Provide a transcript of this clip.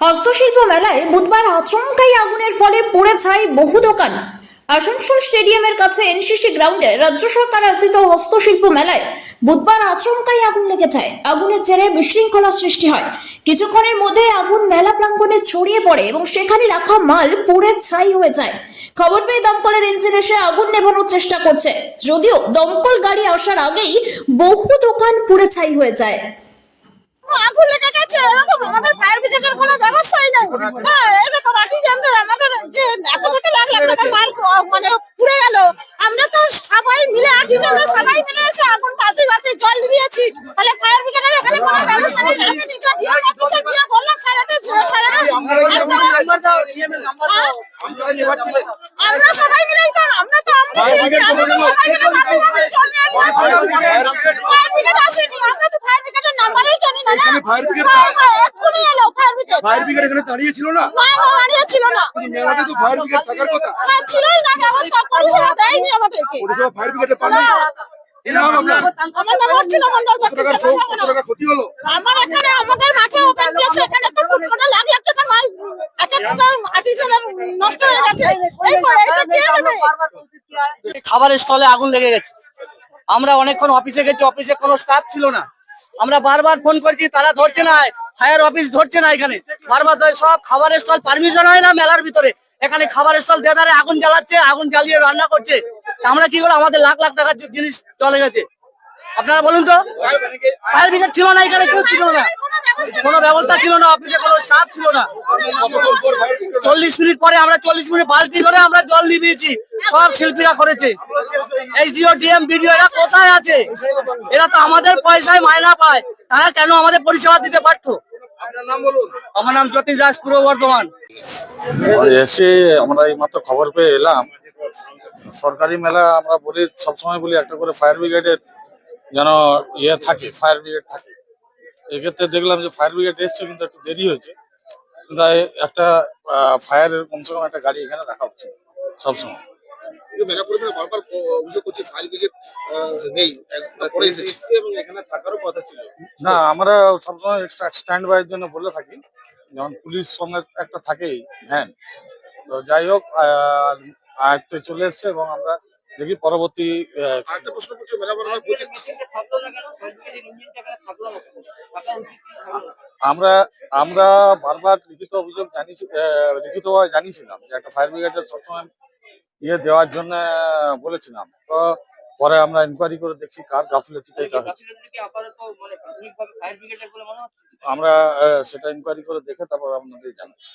হস্তশিল্প মেলায় বুধবার আচমকাই আগুনের ফলে পুড়ে ছাই বহু দোকান। আসানসোল স্টেডিয়ামের কাছে এনসিসি গ্রাউন্ডে রাজ্য সরকার আয়োজিত হস্তশিল্প মেলায় বুধবার আচমকাই আগুন লেগে যায়। আগুনের জেরে বিশৃঙ্খলা সৃষ্টি হয়। কিছুক্ষণের মধ্যে আগুন মেলা প্রাঙ্গণে ছড়িয়ে পড়ে এবং সেখানে রাখা মাল পুড়ে ছাই হয়ে যায়। খবর পেয়ে দমকলের ইঞ্জিন এসে আগুন নেভানোর চেষ্টা করছে। যদিও দমকল গাড়ি আসার আগেই বহু দোকান পুড়ে ছাই হয়ে যায় আগুন লেগে গেছে এরকম আমাদের কোনো ব্যবস্থাই নেই। হ্যাঁ এরকম আর্টিজানদের আমাদের যে এত কোটি লাখ লাখ মাল মানে পুড়ে গেল। আমরা তো সবাই মিলে আর্টিজানরা সবাই মিলে এসে আগুন পাতি পাতি জল দিয়েছি তাহলে ফায়ার ব্রিগেডের এখানে কোনো ব্যবস্থা নেই। আমি নিজে ডিএম অফিসে গিয়ে বললাম স্যারেদের স্যারেরা আমরা সবাই মিলেই তো আমরা তো আমরা আমরা তো সবাই মিলে পাতি পাতি জল নিয়ে ফায়ার ব্রিগেড আসেনি। আমরা তো ফায়ার ব্রিগেডের নাম্বারই জানি না না এখানে fire brigade হ্যাঁ, হ্যাঁ, এক্ষুনি এলো ফায়ার ব্রিগেড এখানে দাঁড়িয়ে ছিল না? না না দাঁড়িয়ে ছিল না। মেলাতে তো ফায়ার ব্রিগেড থাকার কথা। ছিলই না ব্যবস্থা পরিষেবা দেয়নি আমাদেরকে। পরিষেবা ফায়ার ব্রিগেডে পাননি? এর আমার নাম অর্চনা মন্ডল কত টাকার দক্ষিণ সব কত টাকা ক্ষতি হলো? আমার এখানে আমাদের মাঠে ওপেন প্লেস এখানে তো কোনো লাখ লাখ টাকার মাল এক একটা আর্টিজানের নষ্ট হয়ে গেছে। এই এটা কে দেবে? খাবার স্টলে আগুন লেগে গেছে। আমরা অনেকক্ষণ অফিসে গেছি অফিসে কোনো স্টাফ ছিল না। আমরা বারবার ফোন করছি তারা ধরছে না ফায়ার অফিস ধরছে না এখানে। বারবার সব খাবার স্টল পারমিশন হয় না মেলার ভিতরে। এখানে খাবার স্টল দেদারে আগুন জ্বালাচ্ছে, আগুন জ্বালিয়ে রান্না করছে। আমরা কি করব আমাদের লাখ লাখ টাকার জিনিস চলে গেছে। আপনারা বলুন তো? ফায়ার ব্রিগেড ছিল না এখানে, কেউ ছিল না। কোনো ব্যবস্থা ছিল না, অফিসে কোনো স্টাফ ছিল না। চল্লিশ মিনিট পরে আমরা চল্লিশ মিনিট বালতি ধরে আমরা জল নিভিয়েছি। সব শিল্পীরা করেছে। এইচডিও ডিএম, বিডিও, এরা কোথায় আছে? এরা তো আমাদের পয়সায় মায়না পায়। তারা কেন আমাদের পরিষেবা দিতে পারতো? আমার নাম জ্যোতিষ দাস পূর্ব বর্ধমান। এসে আমরা এই মাত্র খবর পেয়ে এলাম। সরকারি মেলা আমরা বলি সবসময় বলি একটা করে ফায়ার ব্রিগেডের যেন ইয়ে থাকে ফায়ার ব্রিগেড থাকে। এক্ষেত্রে দেখলাম যে ফায়ার ব্রিগেড এসছে কিন্তু একটু দেরি হয়েছে। কিন্তু একটা ফায়ারের কমসে কম একটা গাড়ি এখানে রাখা হচ্ছে সবসময়। মেলা কর্মীরা বারবার অভিযোগ করছে ফায়ার ব্রিগেড নেই। একবার পরে এসেছে এবং এখানে থাকারও কথা ছিল না আমরা সবসময় স্ট্যান্ড বাইয়ের জন্য বলে থাকি। যেমন পুলিশ সঙ্গে একটা থাকেই ভ্যান তো যাই হোক আহ, আয়ত্তে চলে এসছে এবং আমরা দেখি পরবর্তী আমরা আমরা বারবার লিখিত অভিযোগ জানিয়েছি লিখিত জানিয়েছিলাম যে একটা ফায়ার ব্রিগেডের সবসময় ইয়ে দেওয়ার জন্য বলেছিলাম। তো পরে আমরা ইনকোয়ারি করে দেখছি কার গাফিলতিতে এটা হয়েছে আমরা সেটা ইনকোয়ারি করে দেখে তারপর আপনাদের জানাচ্ছি।